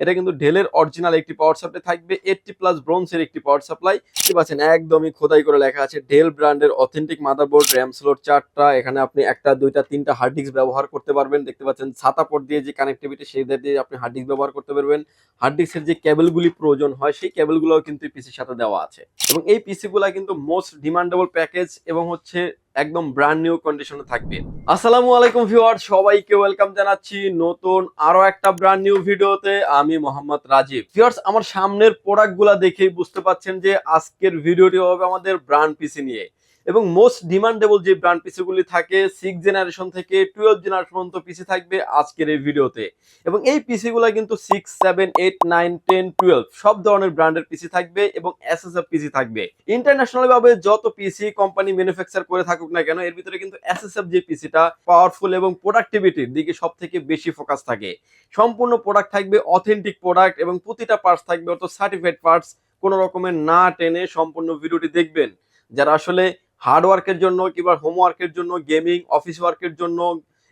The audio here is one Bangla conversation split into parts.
এটা কিন্তু ঢেলের অরিজিনাল একটি পাওয়ার সাপ্লাই থাকবে। এইটটি প্লাস ব্রোঞ্জের একটি পাওয়ার সাপ্লাই কি পাচ্ছেন, একদমই খোদাই করে লেখা আছে ডেল ব্র্যান্ডের অথেন্টিক মাদারবোর্ড র্যাম স্লোট চারটা, এখানে আপনি একটা, দুইটা, তিনটা হার্ড ডিস্ক ব্যবহার করতে পারবেন। দেখতে পাচ্ছেন, ছাতা পোর্ট দিয়ে যে কানেক্টিভিটি সেই দিয়ে আপনি হার্ড ডিস্ক ব্যবহার করতে পারবেন। হার্ড ডিস্কের যে কেবলগুলি প্রয়োজন হয়, সেই কেবলগুলোও কিন্তু পিসির সাথে দেওয়া আছে। এবং এই পিসিগুলা কিন্তু মোস্ট ডিমান্ডেবল প্যাকেজ এবং হচ্ছে একদম ব্র্যান্ড নিউ কন্ডিশনে থাকবে। আসসালামু আলাইকুম ভিউয়ার সবাইকে ওয়েলকাম জানাচ্ছি নতুন আরও একটা ব্র্যান্ড নিউ ভিডিওতে। আমি মোহাম্মদ রাজীব। ভিউয়ার্স আমার সামনের প্রোডাক্টগুলা দেখেই বুঝতে পাচ্ছেন যে আজকের ভিডিওটি হবে আমাদের ব্র্যান্ড পিসি নিয়ে। এবং মোস্ট ডিমান্ডেবল যে ব্র্যান্ড পিসিগুলি থাকে সিক্স জেনারেশন থেকে টুয়েলভ জেনারেশন পর্যন্ত পিসি থাকবে আজকের এই ভিডিওতে। এবং এই পিসিগুলো কিন্তু six seven eight nine ten twelve সব ধরনের ব্র্যান্ডের পিসি থাকবে এবং এসএসএফ পিসি থাকবে। ইন্টারন্যাশনাল ভাবে যত পিসি কোম্পানি ম্যানুফ্যাকচার করে থাকুক না কেন, এর ভিতরে কিন্তু এসএসএফ যে পিসিটা পাওয়ারফুল এবং প্রোডাক্টিভিটির দিকে সব থেকে বেশি ফোকাস থাকে। সম্পূর্ণ প্রোডাক্ট থাকবে অথেন্টিক প্রোডাক্ট এবং প্রতিটা পার্টস থাকবে অর্থাৎ সার্টিফাইড পার্টস কোনো রকমের না টেনে সম্পূর্ণ ভিডিওটি দেখবেন। যারা আসলে হার্ড ওয়ার্কের জন্য কিংবা হোমওয়ার্কের জন্য, গেমিং, অফিস ওয়ার্কের জন্য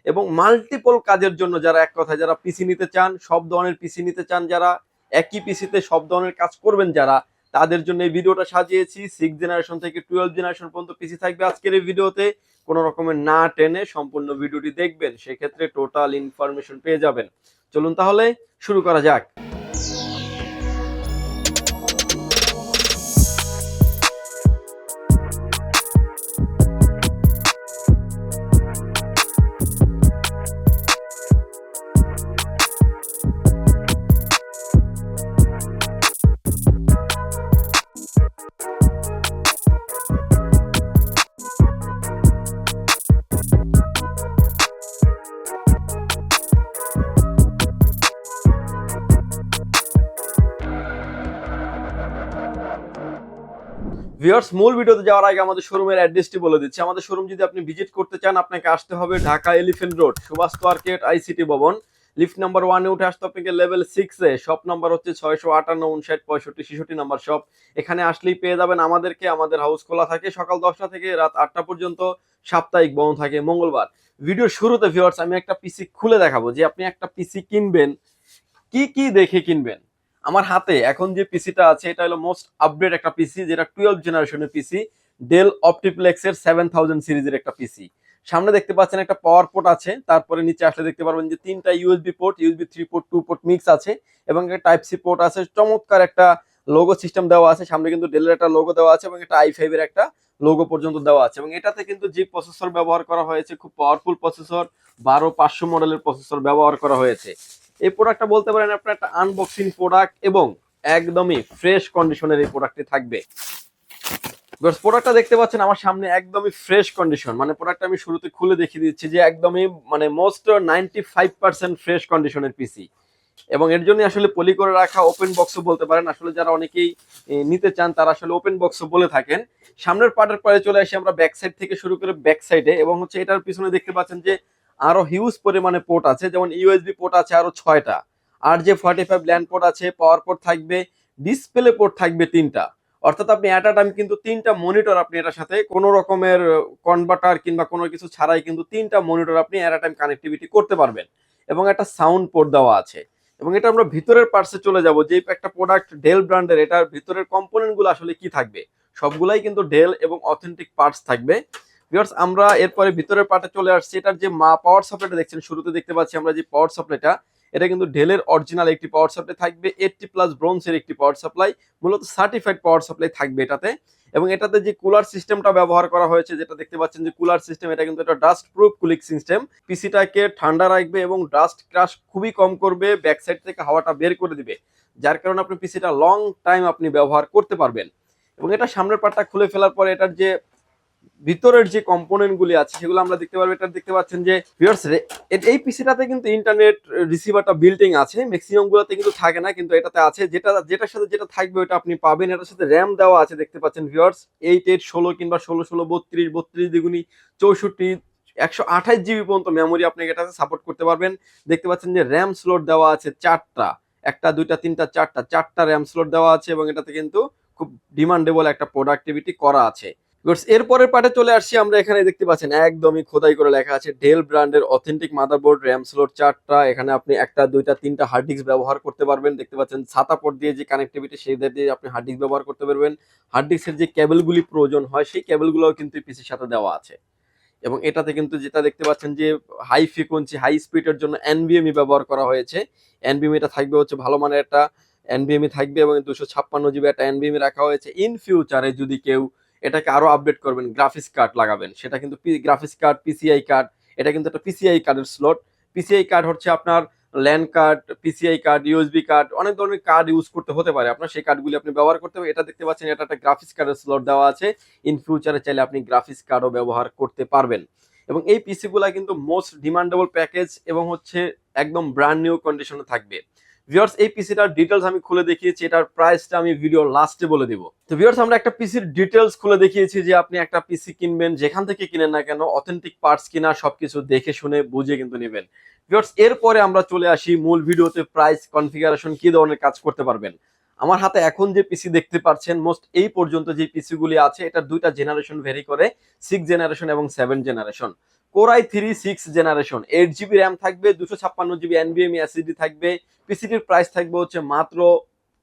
এবং মাল্টিপল কাজের জন্য যারা এক কথায় যারা পিসি নিতে চান, সব ধরনের পিসি নিতে চান যারা, একই পিসিতে সব ধরনের কাজ করবেন যারা, তাদের জন্য এই ভিডিওটা সাজিয়েছি। সিক্স জেনারেশন থেকে টুয়েলভ জেনারেশন পর্যন্ত পিসি থাকবে আজকের এই ভিডিওতে কোনো রকমের না টেনে সম্পূর্ণ ভিডিওটি দেখবেন, সেক্ষেত্রে টোটাল ইনফরমেশন পেয়ে যাবেন। চলুন তাহলে শুরু করা যাক। ভিউয়ার্স মূল ভিডিওতে যাওয়ার আগে আমাদের শোরুমের অ্যাড্রেসটি বলে দিচ্ছি। আমাদের শোরুম যদি আপনি ভিজিট করতে চান, আপনাকে আসতে হবে Dhaka elephant road Subhash market ICT ভবন। লিফট নাম্বার ওয়ানে উঠে আসতে আপনাকে লেভেল সিক্সে শপ নাম্বার হচ্ছে ছয়শো আটান্ন, উনষাট, পঁয়ষট্টি, ছেষট্টি নাম্বার শপ এখানে আসলেই পেয়ে যাবেন আমাদেরকে, আমাদের হাউস খোলা থাকে সকাল দশটা থেকে রাত আটটা পর্যন্ত, সাপ্তাহিক বন্ধ থাকে, মঙ্গলবার। ভিডিওর শুরুতে ভিউয়ার্স আমি একটা পিসি খুলে দেখাবো যে আপনি একটা পিসি কিনবেন, কি কি দেখে কিনবেন। আমার হাতে এখন যে পিসিটা আছে, এটা হলো মোস্ট আপডেট একটা পিসি, যেটা টুয়েলভ জেনারেশনের পিসি ডেল অপটিপ্লেক্সের সেভেন থাউজেন্ড সিরিজের একটা পিসি। সামনে দেখতে পাচ্ছেন একটা পাওয়ার পোর্ট আছে, তারপরে নিচে আসলে দেখতে পারবেন যে তিনটা USB port USB three port two port mix আছে, এবং একটা টাইপ সি পোর্ট আছে, চমৎকার একটা লোগো সিস্টেম দেওয়া আছে, সামনে কিন্তু ডেলের একটা লোগো দেওয়া আছে, এবং একটা আই ফাইভ এর একটা লোগো পর্যন্ত দেওয়া আছে, এবং এটাতে কিন্তু যে প্রসেসর ব্যবহার করা হয়েছে, খুব পাওয়ারফুল প্রসেসর বারো পাঁচশো মডেলের প্রসেসর ব্যবহার করা হয়েছে। এই প্রোডাক্টটা বলতে পারেন আপনার একটা আনবক্সিং প্রোডাক্ট এবং একদমই ফ্রেশ কন্ডিশনের এই প্রোডাক্টটি থাকবে। প্রোডাক্টটা দেখতে পাচ্ছেন আমার সামনে একদমই ফ্রেশ কন্ডিশন মানে প্রোডাক্টটা আমি শুরুতে খুলে দেখিয়ে দিচ্ছি যে একদমই মানে most ninety five percent fresh কন্ডিশনের পিসি এবং এর জন্য আসলে পলি করে রাখা ওপেন বক্সও বলতে পারেন। আসলে যারা অনেকেই নিতে চান তারা আসলে ওপেন বক্সও বলে থাকেন। সামনের পার্টের পরে চলে আসি আমরা ব্যাক সাইড থেকে শুরু করে ব্যাক সাইডে এবং হচ্ছে এটার পিছনে দেখতে পাচ্ছেন যে আরও হিউজ পরিমাণে পোর্ট আছে, যেমন ইউএসবি পোর্ট আছে আরও ছয়টা। আর যে ফর্টি ফাইভ ল্যান্ড পোর্ট আছে পাওয়ার পোর্ট থাকবে ডিসপ্লে পোর্ট থাকবে তিনটা। অর্থাৎ আপনি অ্যাট টাইম কিন্তু তিনটা মনিটর আপনি এটার সাথে কোনো রকমের কনভার্টার কিংবা কোনো কিছু ছাড়াই কিন্তু তিনটা মনিটর আপনি অ্যাট টাইম কানেক্টিভিটি করতে পারবেন। এবং একটা সাউন্ড পোর্ট দেওয়া আছে। এবং এটা আমরা ভিতরের পার্টসে চলে যাব, যে একটা প্রোডাক্ট ডেল ব্র্যান্ডের এটার ভিতরের কম্পোনেন্টগুলো আসলে কি থাকবে? সবগুলাই কিন্তু ডেল এবং অথেন্টিক পার্টস থাকবে। ভিউয়ার্স আমরা এরপরে ভিতরের পার্টে চলে আসছি। এটার যে মা পাওয়ার সাপ্লাইটা দেখছেন, শুরুতে দেখতে পাচ্ছি আমরা যে পাওয়ার সাপ্লাইটা এটা কিন্তু ডেলের অরিজিনাল একটি পাওয়ার সাপ্লাই থাকবে এইটটি প্লাস ব্রোঞ্জের একটি পাওয়ার সাপ্লাই মূলত সার্টিফাইড পাওয়ার সাপ্লাই থাকবে এটাতে। এবং এটাতে যে কুলার সিস্টেমটা ব্যবহার করা হয়েছে, যেটা দেখতে পাচ্ছেন যে কুলার সিস্টেম এটা কিন্তু একটা ডাস্ট প্রুফ কুলিং সিস্টেম পিসিটাকে ঠান্ডা রাখবে এবং ডাস্ট ক্রাশ খুবই কম করবে ব্যাক সাইড থেকে হাওয়াটা বের করে দিবে। যার কারণে আপনি পিসিটা লং টাইম আপনি ব্যবহার করতে পারবেন। এবং এটা সামনের পার্টটা খুলে ফেলার পরে এটার যে ভিতরের যে কম্পোনেন্ট গুলি আছে, সেগুলো আমরা দেখতে পারব। এটা দেখতে পাচ্ছেন যে এই পিসিটাতে কিন্তু ইন্টারনেট রিসিভারটা বিল্টিং আছে। ম্যাক্সিমাম গুলোতে কিন্তু থাকে না, কিন্তু এটাতে আছে। যেটা, যেটার সাথে যেটা থাকবে ওটা আপনি পাবেন। এটার সাথে র্যাম দেওয়া আছে, দেখতে পাচ্ছেন ভিউয়ার্স এইট এইট ষোলো কিংবা ষোলো ষোলো, বত্রিশ বত্রিশ দ্বিগুণী, চৌষট্টি, একশো আঠাশ জিবি পর্যন্ত মেমোরি আপনি এটাতে সাপোর্ট করতে পারবেন। দেখতে পাচ্ছেন যে র্যাম স্লট দেওয়া আছে চারটা। একটা, দুইটা, তিনটা, চারটা। চারটা র্যাম স্লট দেওয়া আছে এবং এটাতে কিন্তু খুব ডিমান্ডেবল একটা প্রোডাক্টিভিটি করা আছে। এরপরের পার্টে চলে আসছি। আমরা এখানে দেখতে পাচ্ছেন, একদমই খোদাই করে লেখা আছে ডেল ব্র্যান্ডের অথেন্টিক মাদারবোর্ড র্যাম স্লোট চারটা। এখানে আপনি একটা, দুইটা, তিনটা হার্ড ডিস্ক ব্যবহার করতে পারবেন। দেখতে পাচ্ছেন, ছাতা পট দিয়ে যে কানেক্টিভিটি সেই দিয়ে আপনি হার্ড ডিস্ক ব্যবহার করতে পারবেন। হার্ড ডিস্কের যে কেবলগুলি প্রয়োজন হয়, সেই কেবলগুলোও কিন্তু পিসির সাথে দেওয়া আছে। এবং এটাতে কিন্তু যেটা দেখতে পাচ্ছেন যে হাই ফ্রিকোয়েন্সি হাই স্পিডের জন্য এনবিএমই ব্যবহার করা হয়েছে। এনবিএমই এটা থাকবে হচ্ছে ভালো মানের একটা এনবিএমই থাকবে এবং দুশো ছাপ্পান্ন জিবি একটা এনবিএমই রাখা হয়েছে। ইন ফিউচারে যদি কেউ এটাকে আরও আপডেট করবেন গ্রাফিক্স কার্ড লাগাবেন। সেটা কিন্তু গ্রাফিক্স কার্ড পিসিআই কার্ড এটা কিন্তু একটা পিসিআই কার্ডের স্লট পিসিআই কার্ড হচ্ছে আপনার land card PCI card USB card অনেক ধরনের কার্ড ইউজ করতে হতে পারে। আপনার সেই কার্ডগুলি আপনি ব্যবহার করতে হবে। এটা দেখতে পাচ্ছেন, এটা একটা গ্রাফিক্স কার্ডের স্লট দেওয়া আছে। ইন ফিউচারে চাইলে আপনি গ্রাফিক্স কার্ডও ব্যবহার করতে পারবেন। এবং এই পিসিগুলা কিন্তু মোস্ট ডিমান্ডেবল প্যাকেজ এবং হচ্ছে একদম ব্র্যান্ড নিউ কন্ডিশনে থাকবে। ভিউয়ার্স এই পিসিটার ডিটেলস আমি খুলে দেখিয়েছি, এটার প্রাইসটা আমি ভিডিও লাস্টে বলে দিব। তো ভিউয়ার্স আমরা একটা পিসির ডিটেলস খুলে দেখিয়েছি যে আপনি একটা পিসি কিনবেন, যেখান থেকে কিনেন না কেন অথেন্টিক পার্টস কিনা, সবকিছু দেখে শুনে বুঝে কিন্তু নেবেন। ভিউয়ার্স এরপরে আমরা চলে আসি মূল ভিডিওতে প্রাইস কনফিগারেশন কি ধরনের কাজ করতে পারবেন। আমার হাতে এখন যে পিসি দেখতে পাচ্ছেন মোস্ট এই পর্যন্ত যে পিসিগুলি আছে, এটার দুইটা জেনারেশন ভেরি করে সিক্স জেনারেশন এবং seven generation core i three six generation eight GB RAM থাকবে, দুশো ছাপ্পান্ন জিবি এনবিএমই এসিডি থাকবে পিসিটির প্রাইস থাকবে হচ্ছে মাত্র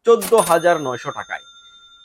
চোদ্দ হাজার নয়শো টাকায়।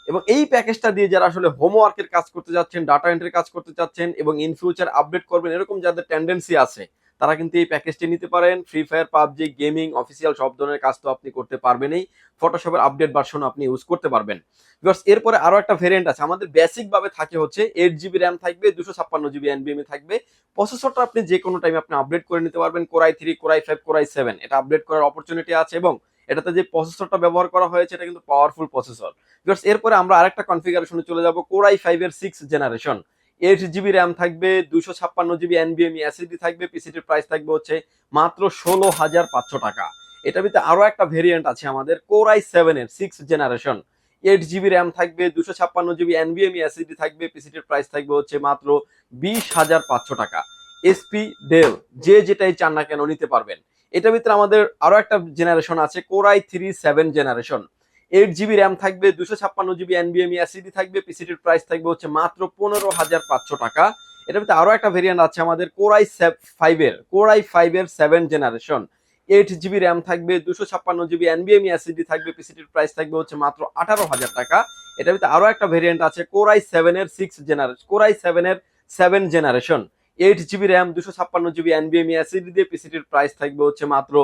এবং এই প্যাকেজটা দিয়ে যারা আসলে হোমওয়ার্কের কাজ করতে যাচ্ছেন ডাটা এন্ট্রির কাজ করতে চাচ্ছেন এবং ইন ফিউচার আপডেট করবেন, এরকম যাদের টেন্ডেন্সি আছে তারা কিন্তু এই প্যাকেজটি নিতে পারেন। Free fire PUBG gaming official সব ধরনের কাজ তো আপনি করতে পারবেনই। ফটোশপের আপডেট ভার্সন আপনি ইউজ করতে পারবেন। বিকজ এরপরে আরও একটা ভেরিয়েন্ট আছে, আমাদের বেসিকভাবে থাকে হচ্ছে এইট জিবি র্যাম থাকবে, দুশো ছাপ্পান্ন জিবি এনবিএমই থাকবে। প্রসেসরটা আপনি যে কোনো টাইমে আপনি আপডেট করে নিতে পারবেন core i three core i five core i seven এটা আপডেট করার অপরচুনিটি আছে এবং এটাতে যে প্রসেসরটা ব্যবহার করা হয়েছে, এটা কিন্তু পাওয়ারফুল প্রসেসর বিকজ এরপরে আমরা আরেকটা কনফিগারেশনে চলে যাব কোরাই ফাইভের six generation eight GB RAM থাকবে দুশো ছাপ্পান্ন জিবি এনবিএমই এসএসডি থাকবে পিসিটির প্রাইস থাকবে হচ্ছে মাত্র ষোলো হাজার পাঁচশো টাকা। এটার ভিতরে আরও একটা ভেরিয়েন্ট আছে আমাদের কোরাই সেভেন এর six generation eight GB RAM থাকবে দুশো ছাপ্পান্ন জিবি এনবিএমই এসএসডি থাকবে পিসিটির প্রাইস থাকবে হচ্ছে মাত্র বিশ হাজার পাঁচশো টাকা। এসপি ডেল যে যেটাই চান না কেন নিতে পারবেন। এটার ভিতরে আমাদের আরও একটা জেনারেশন আছে core i three seven generation eight GB RAM থাকবে দুশো ছাপ্পান্ন জিবি এনবিএমই এসিডি থাকবে পিসিটির প্রাইস থাকবে হচ্ছে মাত্র পনেরো হাজার পাঁচশো টাকা। এটার ভিতরে আরও একটা ভেরিয়েন্ট আছে আমাদের কোরাই ফাইভ এর কোরাই ফাইভ এর seven generation eight GB RAM থাকবে দুশো ছাপ্পান্ন জিবি এনবিএমই এসিডি থাকবে পিসিটির প্রাইস থাকবে হচ্ছে মাত্র আঠারো হাজার টাকা। এটার ভিতরে আরও একটা ভেরিয়েন্ট আছে কোরাই সেভেন এর six generation core i seven এর seven generation eight GB RAM দুশো ছাপ্পান্ন জিবি এনবিএমই এসিডি দিয়ে পিসিটির প্রাইস থাকবে হচ্ছে মাত্র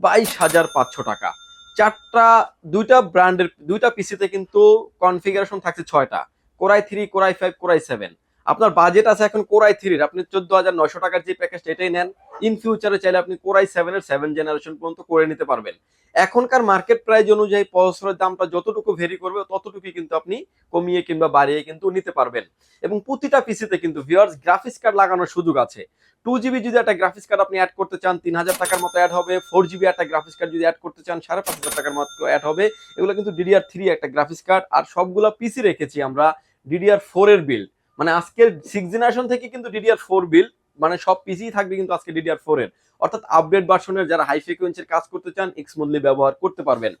বাইশ হাজার পাঁচশো টাকা। চারটা, দুইটা ব্র্যান্ডের দুইটা পিসিতে কিন্তু কনফিগারেশন থাকছে ছয়টা। Core i three core i five core i seven আপনার বাজেট আছে এখন কোরাই থ্রির আপনি চোদ্দ হাজার নয়শো টাকার যে প্যাকেজটা এটাই নেন ইন ফিউচারে চাইলে আপনি কোরাই সেভেনের সেভেন জেনারেশন পর্যন্ত করে নিতে পারবেন। এখনকার মার্কেট প্রাইস অনুযায়ী প্রসেসরের দামটা যতটুকু ভেরি করবে, ততটুকুই কিন্তু আপনি কমিয়ে কিংবা বাড়িয়ে কিন্তু নিতে পারবেন। এবং প্রতিটা পিসিতে কিন্তু ভিওয়ার্স গ্রাফিক্স কার্ড লাগানোর সুযোগ আছে। টু জিবি যদি একটা গ্রাফিক্স কার্ড আপনি অ্যাড করতে চান, তিন হাজার টাকার মতো অ্যাড হবে। ফোর জিবি একটা গ্রাফিক্স কার্ড যদি অ্যাড করতে চান, সাড়ে পাঁচ হাজার টাকার মতো অ্যাড হবে। এগুলো কিন্তু ডিডিআর থ্রি একটা গ্রাফিক্স কার্ড আর সবগুলো পিসি রেখেছি আমরা ডিডিআর ফোর এর বিল্ড মানে আজকের সিক্স জেনারেশন থেকে কিন্তু ডিডিআর ফোর বিল্ড মানে সব পিসি থাকবে কিন্তু আজকে ডিডিআর ফোর এর। অর্থাৎ আপডেট ভার্সনের যারা হাই ফ্রিকোয়েন্সির কাজ করতে চান স্মুথলি ব্যবহার করতে পারবেন।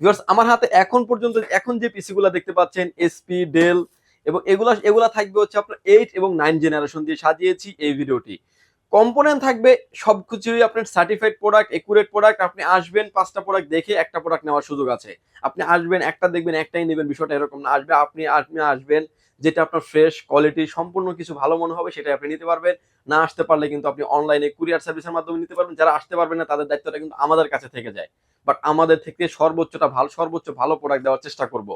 ভিউয়ার্স আমার হাতে এখন পর্যন্ত, এখন যে পিসি গুলা দেখতে পাচ্ছেন এসপি ডেল এবং এগুলা এগুলা থাকবে হচ্ছে আপনার এইট এবং নাইন জেনারেশন দিয়ে সাজিয়েছি এই ভিডিওটি কম্পোনেন্ট থাকবে সবকিছুই আপনার সার্টিফাইড প্রোডাক্ট একুরেট প্রোডাক্ট আপনি আসবেন পাঁচটা প্রোডাক্ট দেখে একটা প্রোডাক্ট নেওয়ার সুযোগ আছে। আপনি আসবেন, একটা দেখবেন, একটাই নেবেন, বিষয়টা এরকম না, আসবে, আপনি আপনি আসবেন যেটা আপনার ফ্রেশ কোয়ালিটি সম্পূর্ণ কিছু ভালো মনে হবে সেটা আপনি নিতে পারবেন। না আসতে পারলে কিন্তু আপনি অনলাইনে কুরিয়ার সার্ভিসের মাধ্যমে নিতে পারবেন। যারা আসতে পারবেন না, তাদের দায়িত্বটা কিন্তু আমাদের কাছে থেকে যায়। বাট আমাদের থেকে সর্বোচ্চটা ভালো, সর্বোচ্চ ভালো প্রোডাক্ট দেওয়ার চেষ্টা করব।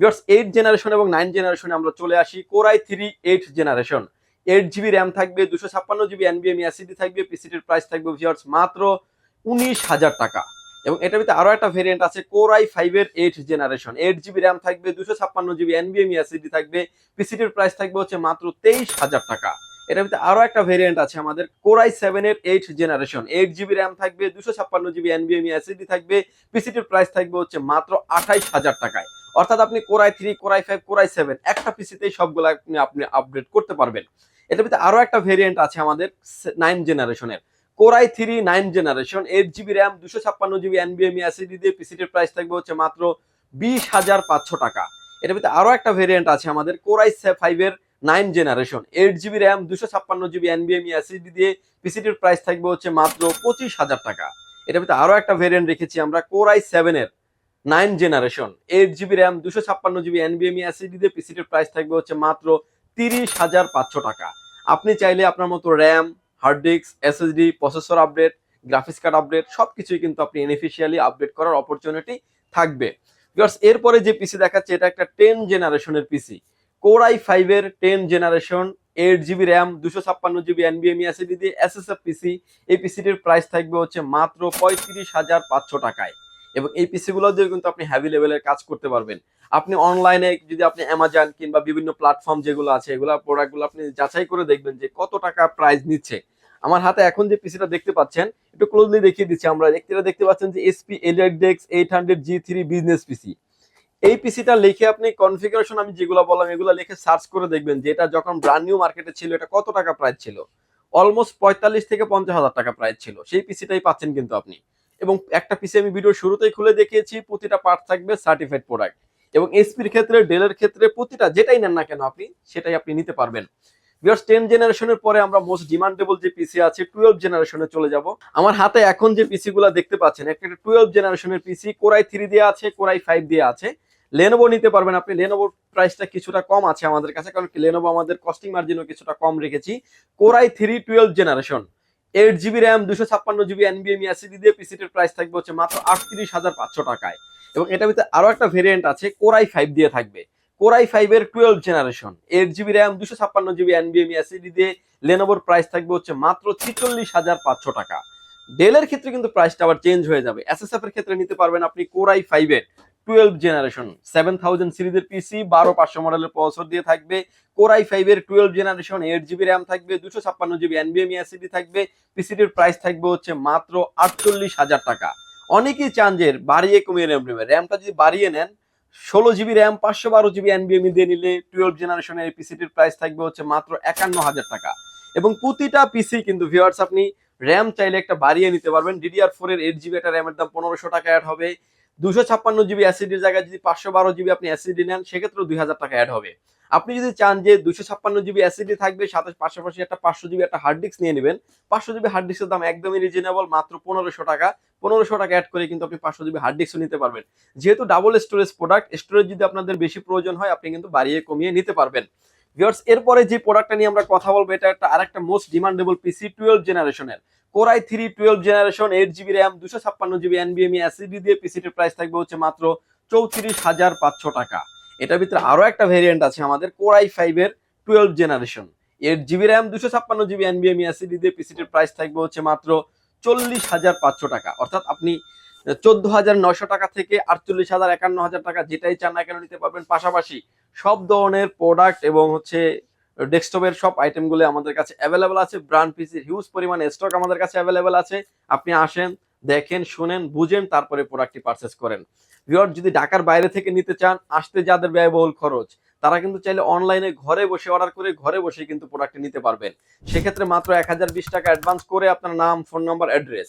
বিকজ এইট জেনারেশন এবং নাইন জেনারেশনে আমরা চলে আসি। Core i three eight generation eight GB RAM থাকবে, দুশো ছাপ্পান্ন জিবি এনবিএম থাকবে পিসিটির প্রাইস থাকবে ভিওর্স মাত্র উনিশ হাজার টাকা। এবং এটার ভিতরে আরও একটা ভেরিয়েন্ট আছে কোরাই ফাইভ এর eight generation eight GB RAM থাকবে দুশো ছাপ্পান্ন জিবি এনবিএম এসিডি থাকবে পিসিটির প্রাইস থাকবে হচ্ছে মাত্র তেইশ হাজার টাকা। এটার ভিতরে আরও একটা ভেরিয়েন্ট আছে আমাদের কোরাই সেভেন এর eight generation eight GB RAM থাকবে দুশো ছাপ্পান্ন জিবি এনবিএম এসিডি থাকবে পিসিটির প্রাইস থাকবে হচ্ছে মাত্র আঠাইশ হাজার টাকায়। অর্থাৎ আপনি core i three core i five core i seven একটা পিসিতেই সবগুলো আপনি আপনি আপডেট করতে পারবেন। এটার ভিতরে আরও একটা ভেরিয়েন্ট আছে আমাদের নাইন জেনারেশনের core i three nine generation eight GB RAM দুশো ছাপ্পান্ন জিবি এনবিএমই এসিডি দিয়ে পিসিটির প্রাইস থাকবে হচ্ছে মাত্র বিশ হাজার পাঁচশো টাকা। এটার ভিতরে আরও একটা ভেরিয়েন্ট আছে আমাদের, কোরাই ফাইভ এর nine generation eight GB RAM দুশো ছাপ্পান্ন জিবি এনবিএমই এসএসডি দিয়ে পিসিটির প্রাইস থাকবে হচ্ছে মাত্র পঁচিশ হাজার টাকা। এটার ভিতরে আরও একটা ভেরিয়েন্ট রেখেছি আমরা, কোরাই সেভেন এর nine generation eight GB RAM দুশো ছাপ্পান্ন জিবি এনবিএমই এসএসডি দিয়ে পিসিটির প্রাইস থাকবে হচ্ছে মাত্র তিরিশ হাজার পাঁচশো টাকা। আপনি চাইলে আপনার মতো RAM hard disk SSD processor update graphics card update সবকিছুই কিন্তু আপনি এনএফিশিয়ালি আপডেট করার অপরচুনিটি থাকবে। বিকজ এরপরে যে পিসি দেখাচ্ছে, এটা একটা টেন জেনারেশনের পিসি কোর আই এর ten generation eight GB RAM দুশো ছাপ্পান্ন জিবি এনবিএমই দিয়ে এসএসএফ পিসি এই পিসিটির প্রাইস থাকবে হচ্ছে মাত্র পঁয়ত্রিশ হাজার পাঁচশো টাকায়। এবং এই পিসিগুলো দিয়ে কিন্তু আপনি হ্যাভি লেভেলের কাজ করতে পারবেন। আপনি অনলাইনে যদি আপনি অ্যামাজন কিংবা বিভিন্ন প্ল্যাটফর্ম যেগুলো আছে, এগুলো প্রোডাক্টগুলো আপনি যাচাই করে দেখবেন যে কত টাকা প্রাইস নিচ্ছে। আমার হাতে এখন যে পিসিটা দেখতে পাচ্ছেন, একটু ক্লোজলি দেখিয়ে দিচ্ছি আমরা। দেখতে দেখতে পাচ্ছেন যে HP EliteDesk eight hundred G three business PC এই পিসিটা লিখে আপনি কনফিগারেশন আমি যেগুলো বললাম, এগুলো লিখে সার্চ করে দেখবেন যে এটা যখন ব্র্যান্ড নিউ মার্কেটে ছিল, এটা কত টাকা প্রাইস ছিল? অলমোস্ট পঁয়তাল্লিশ থেকে পঞ্চাশ হাজার টাকা প্রাইস ছিল। সেই পিসিটাই পাচ্ছেন কিন্তু আপনি। এবং একটা পিসি আমি ভিডিও শুরুতেই খুলে দেখিয়েছি, প্রতিটা পার্ট থাকবে সার্টিফাইড প্রোডাক্ট এবং এসপির ক্ষেত্রে ডেলের ক্ষেত্রে প্রতিটা যেটাই নেন না কেন আপনি, সেটাই আপনি নিতে পারবেন। বিকজ টেন জেনারেশনের পরে আমরা মোস্ট ডিমান্ডেবল যে পিসি আছে টুয়েলভ জেনারেশনে চলে যাব। আমার হাতে এখন যে পিসি গুলা দেখতে পাচ্ছেন, একটা টুয়েলভ জেনারেশনের পিসি কোরাই থ্রি দিয়ে আছে কোরাই ফাইভ দিয়ে আছে। লেনোভো নিতে পারবেন আপনি। লেনোভোর প্রাইসটা কিছুটা কম আছে আমাদের কাছে, কারণ লেনোভো আমাদের কস্টিং মার্জিনও কিছুটা কম রেখেছি। Core i three twelve generation eight GB RAM দুশো ছাপ্পান্ন জিবি এনবিএম এসিডি দিয়ে পিসিটির প্রাইস থাকবে হচ্ছে মাত্র আটত্রিশ হাজার পাঁচশো টাকায়। এবং এটার ভিতরে আরও একটা ভেরিয়েন্ট আছে কোরাই ফাইভ দিয়ে থাকবে। কোরাই ফাইভ এর twelve generation eight GB RAM দুশো ছাপ্পান্ন জিবি এনবিএম এসিডি দিয়ে লেনোভোর প্রাইস থাকবে হচ্ছে মাত্র ছিচল্লিশ হাজার পাঁচশো টাকা। ডেলের ক্ষেত্রে কিন্তু প্রাইসটা আবার চেঞ্জ হয়ে যাবে। এসএসএফ এর ক্ষেত্রে নিতে পারবেন আপনি কোরাই ফাইভ এর টুয়েলভ জেনারেশন সেভেন থাউজেন্ড সিরিজের পিসি বারো পাঁচশো মডেলের প্রসেসর দিয়ে থাকবে। কোরাই ফাইভ এর twelve generation eight GB RAM থাকবে, দুশো ছাপ্পান্ন জিবি এনবিএম এসিডি থাকবে। পিসিটির প্রাইস থাকবে হচ্ছে মাত্র আটচল্লিশ হাজার টাকা। অনেকেই চান যে বাড়িয়ে কমিয়ে র্যাম নেবে। র্যামটা যদি বাড়িয়ে নেন, ষোলো জিবি র্যাম পাঁচশো বারো জিবি এনবিএম দিয়ে নিলে টুয়েলভ জেনারেশনের এই পিসিটির প্রাইস থাকবে হচ্ছে মাত্র একান্ন হাজার টাকা। এবং প্রতিটা পিসি কিন্তু ভিওয়ার্স আপনি র্যাম চাইলে একটা বাড়িয়ে নিতে পারবেন। ডিডিআর ফোর এর এইট জিবি একটা র্যামের দাম পনেরোশো টাকা অ্যাড হবে। দুশো ছাপ্পান্ন জিবি অ্যাসিডির জায়গায় যদি পাঁচশো বারো জিবি আপনি অ্যাসিডি নেন, সেক্ষেত্রেও দুই হাজার টাকা অ্যাড হবে। আপনি যদি চান যে দুশো ছাপ্পান্ন জিবি অ্যাসিডি থাকবে, সাথে পাশাপাশি একটা পাঁচশো জিবি একটা হার্ড ডিস্ক নিয়ে নেবেন, পাঁচশো জিবি হার্ড ডিস্কের দাম একদমই রিজনেবল মাত্র পনেরোশো টাকা। পনেরোশো টাকা অ্যাড করে কিন্তু আপনি পাঁচশো জিবি হার্ড ডিস্কও নিতে পারবেন। যেহেতু ডাবল স্টোরেজ প্রোডাক্ট স্টোরেজ যদি আপনাদের বেশি প্রয়োজন হয়, আপনি কিন্তু বাড়িয়ে কমিয়ে নিতে পারবেন। ভিউয়ার্স এরপরে যে প্রোডাক্টটা নিয়ে আমরা কথা বলব, এটা একটা আরেকটা মোস্ট ডিমান্ডেবল পিসি টুয়েলভ জেনারেশনের core i three twelve generation eight GB RAM দুশো ছাপ্পান্ন জিবি এনবিএমই অ্যাসিডি দিয়ে পিসিটির প্রাইস থাকবে হচ্ছে মাত্র চৌত্রিশ হাজার পাঁচশো টাকা। এটার ভিতরে আরও একটা ভেরিয়েন্ট আছে আমাদের কোরাই ফাইভ এর twelve generation eight GB RAM দুশো ছাপ্পান্ন জিবি এনবিএমই অ্যাসিডি দিয়ে পিসিটির প্রাইস থাকবে হচ্ছে মাত্র চল্লিশ হাজার পাঁচশো টাকা। অর্থাৎ আপনি চোদ্দ হাজার নশো টাকা থেকে আটচল্লিশ হাজার একান্ন হাজার টাকা যেটাই চান না কেন নিতে পারবেন। পাশাপাশি সব ধরনের প্রোডাক্ট এবং হচ্ছে ডেস্কটপের সব আইটেমগুলো আমাদের কাছে অ্যাভেলেবেল আছে। ব্র্যান্ড পিসির হিউজ পরিমাণে স্টক আমাদের কাছে অ্যাভেলেবেল আছে। আপনি আসেন, দেখেন, শুনেন, বুঝেন, তারপরে প্রোডাক্টটি পারচেস করেন। ভিওর যদি ঢাকার বাইরে থেকে নিতে চান, আসতে যাদের ব্যয়বহুল খরচ, তারা কিন্তু চাইলে অনলাইনে ঘরে বসে অর্ডার করে ঘরে বসে কিন্তু প্রোডাক্টটি নিতে পারবেন। সেক্ষেত্রে মাত্র এক হাজার বিশ টাকা অ্যাডভান্স করে আপনার নাম ফোন নাম্বার অ্যাড্রেস